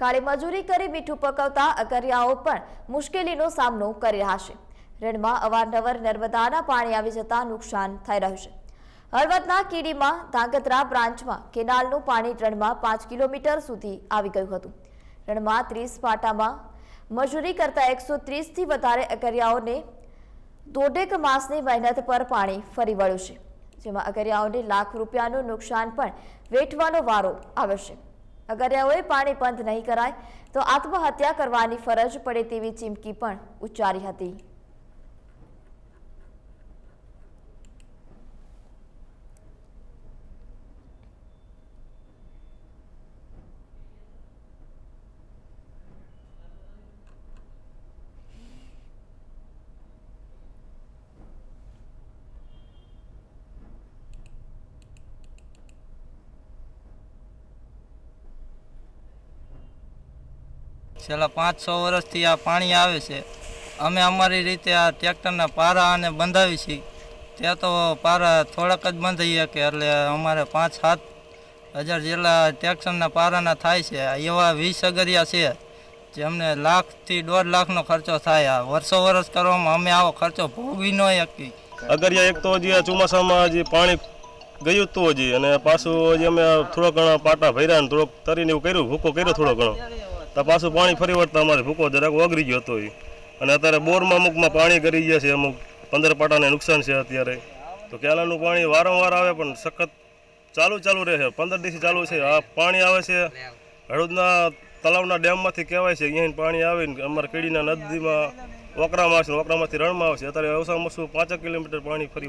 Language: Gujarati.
કાળી મજૂરી કરી મીઠું પકવતા અગરિયાઓ પણ મુશ્કેલીનો સામનો કરી રહ્યા છે. રણમાં અવારનવાર નર્મદાના પાણી આવી જતા નુકસાન થઈ રહ્યું છે. હળવદના કીડીમાં ધાંગધ્રા બ્રાન્ચમાં કેનાલનું પાણી રણમાં પાંચ કિલોમીટર સુધી આવી ગયું હતું. રણમાં ત્રીસ પાટામાં મજૂરી કરતા એકસો ત્રીસથી વધારે અગરિયાઓને દોઢેક માસની મહેનત પર પાણી ફરી વળ્યું છે. જેમાં અગરિયાઓને લાખ રૂપિયાનું નુકસાન પણ વેઠવાનો વારો આવ્યો છે. અગરિયાઓએ પાણી બંધ નહીં કરાય, તો આત્મહત્યા કરવાની ફરજ પડે તેવી ચીમકી પણ ઉચ્ચારી હતી. છેલ્લા પાંચ છ વર્ષથી આ પાણી આવે છે. અમે અમારી રીતે આ ટ્રેક્ટરના પારા અને બંધાવી છીએ. ત્યાં તો પારા થોડાક જ બંધાઈએ શકે એટલે અમારે પાંચ સાત હજાર જેટલા ટ્રેક્ટરના પારાના થાય છે. એવા વીસ અગરિયા છે. જે અમને લાખથી દોઢ લાખનો ખર્ચો થાય. આ વર્ષો વર્ષ કરવામાં અમે આવો ખર્ચો ભોગવી ન શકી અગરિયા એક તો હજી ચોમાસામાં હજી પાણી ગયું હતું હજી. અને પાછું હજી અમે થોડો ઘણો પાટા ભર્યા ને થોડોક તરીને એવું કર્યું, ભૂકો કર્યો થોડો ઘણો. તો પાછું પાણી ફરી વળતા અમારે ભૂકો જરાક ઓગળી ગયો હતો અને અત્યારે બોરમાં અમુકમાં પાણી કરી ગયા છે, અમુક પંદર પાટાને નુકસાન છે અત્યારે. તો કેલાનું પાણી વારંવાર આવે પણ સખત ચાલુ ચાલુ રહે છે. પંદર દિવસથી ચાલુ છે. આ પાણી આવે છે, હળદના તલાવના ડેમમાંથી કહેવાય છે અહીંયા પાણી આવે ને અમારે કેડીના નદીમાં, ઓકરામાં આવે છે ઓકરામાંથી રણમાં આવે છે અત્યારે ઓછામાં ઓછું પાંચેક કિલોમીટર પાણી ફરી